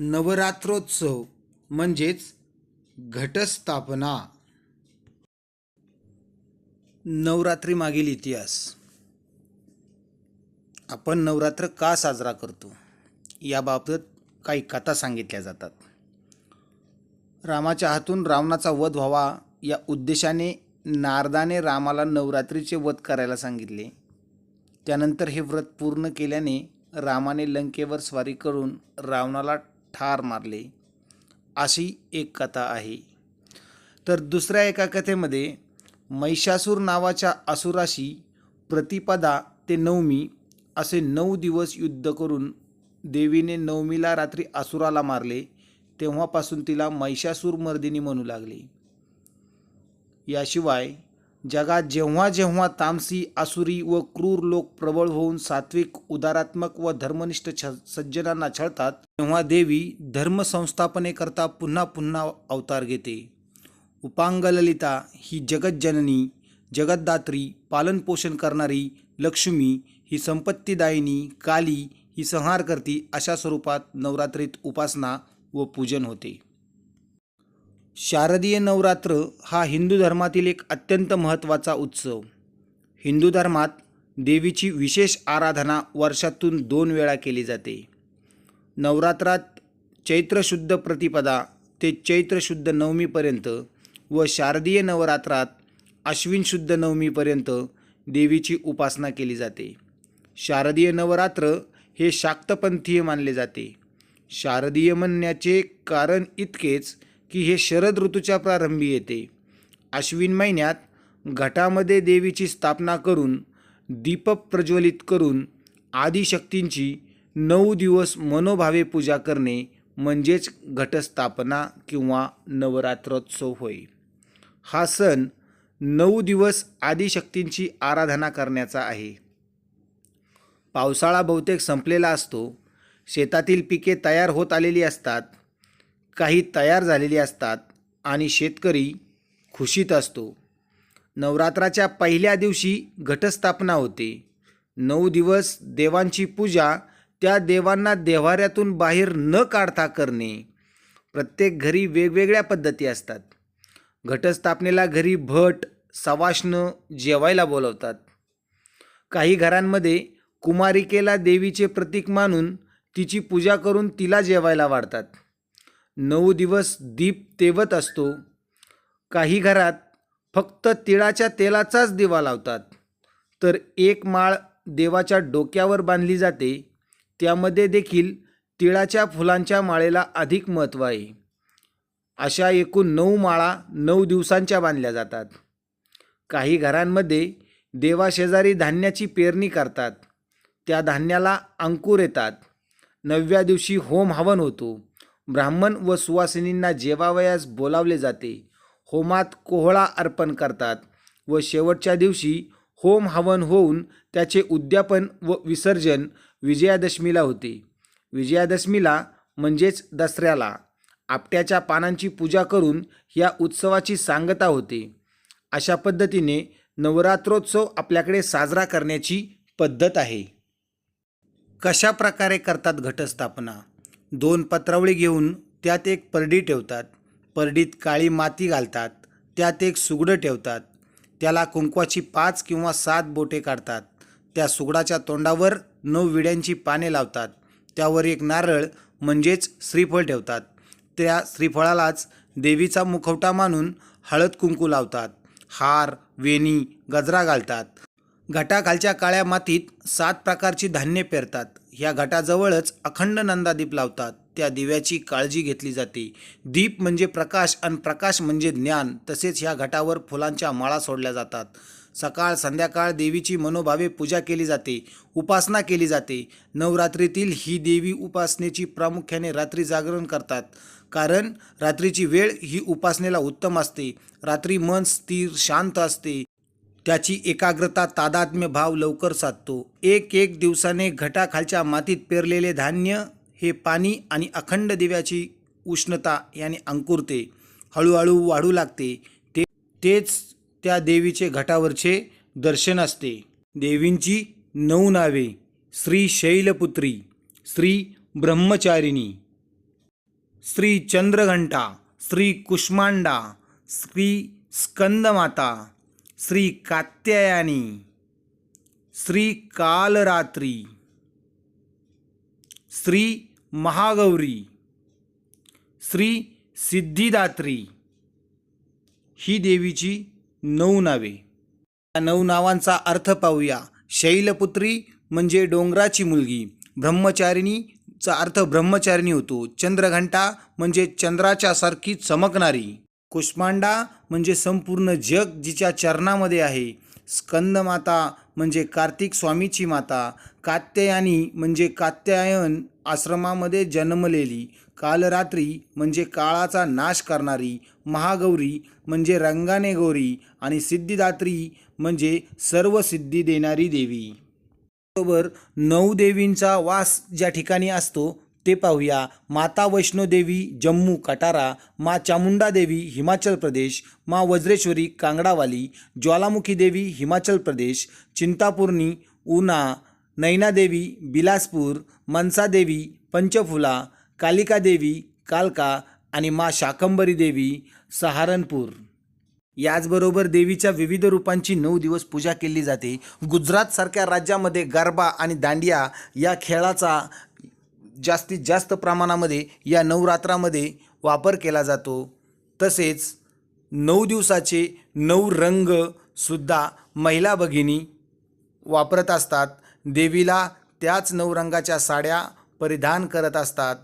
नवरात्रोत्सव म्हणजेच घटस्थापना. नवरात्री मागील इतिहास. आपण नवरात्र का साजरा करतो? याबाबत काही कथा सांगितल्या जातात. रामाच्या हातून रावणाचा वध व्हावा या उद्देशाने नारदाने रामाला नवरात्रीचे वध करायला सांगितले. त्यानंतर हे व्रत पूर्ण केल्याने रामाने लंकेवर स्वारी करून रावणाला ठार मारले. अशी एक कथा आहे. तर दुसऱ्या एका कथेमध्ये महिषासूर नावाच्या असुराशी प्रतिपदा ते नवमी असे नऊ दिवस युद्ध करून देवीने नवमीला रात्री असुराला मारले तेव्हापासून तिला महिषासूर मर्दिनी म्हणू लागली. याशिवाय जगात जेव्हा जेव्हा तामसी आसुरी व क्रूर लोक प्रबळ होऊन सात्विक उदारात्मक व धर्मनिष्ठ छ सज्जनांना छळतात तेव्हा देवी धर्मसंस्थापनेकरता पुन्हा पुन्हा अवतार घेते. उपांगललिता ही जगज्जननी जगद्दात्री पालनपोषण करणारी लक्ष्मी ही संपत्तीदायिनी काली ही संहार करती अशा स्वरूपात नवरात्रीत उपासना व पूजन होते. शारदीय नवरात्र हा हिंदू धर्मातील एक अत्यंत महत्त्वाचा उत्सव. हिंदू धर्मात देवीची विशेष आराधना वर्षातून दोन वेळा केली जाते. नवरात्रात चैत्र शुद्ध प्रतिपदा ते चैत्र शुद्ध नवमीपर्यंत व शारदीय नवरात्रात अश्विन शुद्ध नवमीपर्यंत देवीची उपासना केली जाते. शारदीय नवरात्र हे शाक्तपंथीय मानले जाते. शारदीय म्हणण्याचे कारण इतकेच की हे शरद ऋतूच्या प्रारंभी येते. आश्विन महिन्यात घटामध्ये देवीची स्थापना करून दीप प्रज्वलित करून आदिशक्तींची नऊ दिवस मनोभावे पूजा करणे म्हणजेच घटस्थापना किंवा नवरात्रोत्सव होय. हा सण नऊ दिवस आदिशक्तींची आराधना करण्याचा आहे. पावसाळा बहुतेक संपलेला असतो. शेतातील पिके तयार होत आलेली असतात. काही तयार झालेली असतात आणि शेतकरी खुशीत असतो. नवरात्राच्या पहिल्या दिवशी घटस्थापना होते. नऊ दिवस देवांची पूजा त्या देवांना देव्हाऱ्यातून बाहेर न काढता करणे. प्रत्येक घरी वेगवेगळ्या पद्धती असतात. घटस्थापनेला घरी भट सवाष्ण जेवायला बोलवतात. काही घरांमध्ये कुमारिकेला देवीचे प्रतीक मानून तिची पूजा करून तिला जेवायला वाढतात. नऊ दिवस दीप तेवत असतो. काही घरात फक्त तिळाच्या तेलाचाच दिवा लावतात. तर एक माळ देवाच्या डोक्यावर बांधली जाते. त्यामध्ये देखील तिळाच्या फुलांच्या माळेला अधिक महत्त्व आहे. अशा एकूण नऊ माळा नऊ दिवसांच्या बांधल्या जातात. काही घरांमध्ये देवाशेजारी धान्याची पेरणी करतात. त्या धान्याला अंकुर येतात. नवव्या दिवशी होम हवन होतो. ब्राह्मण व सुवासिनींना जेवावयास बोलावले जाते. होमात कोहळा अर्पण करतात व शेवटच्या दिवशी होम हवन होऊन त्याचे उद्यापन व विसर्जन विजयादशमीला होते. विजयादशमीला म्हणजेच दसऱ्याला. आपट्याच्या पानांची पूजा करून या उत्सवाची सांगता होते. अशा पद्धतीने नवरात्रोत्सव आपल्याकडे साजरा करण्याची पद्धत आहे. कशा प्रकारे करतात घटस्थापना? दोन पत्रावळी घेऊन त्यात एक परडी ठेवतात. परडीत काळी माती घालतात. त्यात एक सुगडं ठेवतात. त्याला कुंकवाची पाच किंवा सात बोटे काढतात. त्या सुगडाच्या तोंडावर नऊ विड्यांची पाने लावतात. त्यावर एक नारळ म्हणजेच श्रीफळ ठेवतात. त्या श्रीफळालाच देवीचा मुखवटा मानून हळद कुंकू लावतात. हार वेणी गजरा घालतात. घटाखालच्या काळ्या मातीत सात प्रकारची धान्ये पेरतात. ह्या घटाजवळच अखंड नंदादीप लावतात. त्या दिव्याची काळजी घेतली जाते. दीप म्हणजे प्रकाश आणि प्रकाश म्हणजे ज्ञान. तसेच ह्या घटावर फुलांच्या माळा सोडल्या जातात. सकाळ संध्याकाळ देवीची मनोभावे पूजा केली जाते. उपासना केली जाते. नवरात्रीतील ही देवी उपासनेची प्रामुख्याने रात्री जागरण करतात. कारण रात्रीची वेळ ही उपासनेला उत्तम असते. रात्री मन स्थिर शांत असते. त्याची एकाग्रता तादात्म्य भाव लवकर साधतो. एक एक दिवसाने घटाखालच्या मातीत पेरलेले धान्य हे पाणी आणि अखंड दिव्याची उष्णता याने अंकुरते. हळूहळू वाढू लागते. ते तेच त्या देवीचे घटावरचे दर्शन असते. देवींची नऊ नावे. श्री शैलपुत्री श्री ब्रह्मचारिणी श्री चंद्रघंटा श्री कुष्मांडा श्री स्कंदमाता श्री कात्यायनी श्री कालरात्री श्री महागौरी श्री सिद्धिदात्री ही देवीची नऊ नावे. या नऊ नावांचा अर्थ पाहूया. शैलपुत्री म्हणजे डोंगराची मुलगी. ब्रह्मचारिणीचा अर्थ ब्रह्मचारिणी होतो. चंद्रघंटा म्हणजे चंद्राच्या सारखी चमकणारी. कुष्मांडा म्हणजे संपूर्ण जग जिच्या चरणामध्ये आहे. स्कंदमाता म्हणजे कार्तिक स्वामीची माता. कात्यायनी म्हणजे कात्यायन आश्रमामध्ये जन्मलेली. कालरात्री म्हणजे काळाचा नाश करणारी. महागौरी म्हणजे रंगाने गौरी. आणि सिद्धिदात्री म्हणजे सर्व सिद्धी देणारी देवी. बरोबर नऊ देवींचा वास ज्या ठिकाणी असतो ते पाहूया. माता वैष्णोदेवी जम्मू कटारा. मा चामुंडा देवी हिमाचल प्रदेश. मा वज्रेश्वरी कांगडावाली. ज्वालामुखी देवी हिमाचल प्रदेश. चिंतापूर्णी उना नैनादेवी बिलासपूर. मनसादेवी पंचफुला. कालिका देवी कालका. आणि मा शाकंबरी देवी सहारनपूर. याचबरोबर देवीच्या विविध रूपांची नऊ दिवस पूजा केली जाते. गुजरातसारख्या राज्यामध्ये गरबा आणि दांडिया या खेळाचा जास्तीत जास्त प्रमाणामध्ये या नवरात्रामध्ये वापर केला जातो. तसेच नऊ दिवसाचे नऊ रंगसुद्धा महिला भगिनी वापरत असतात. देवीला त्याच नऊ रंगाच्या साड्या परिधान करत असतात.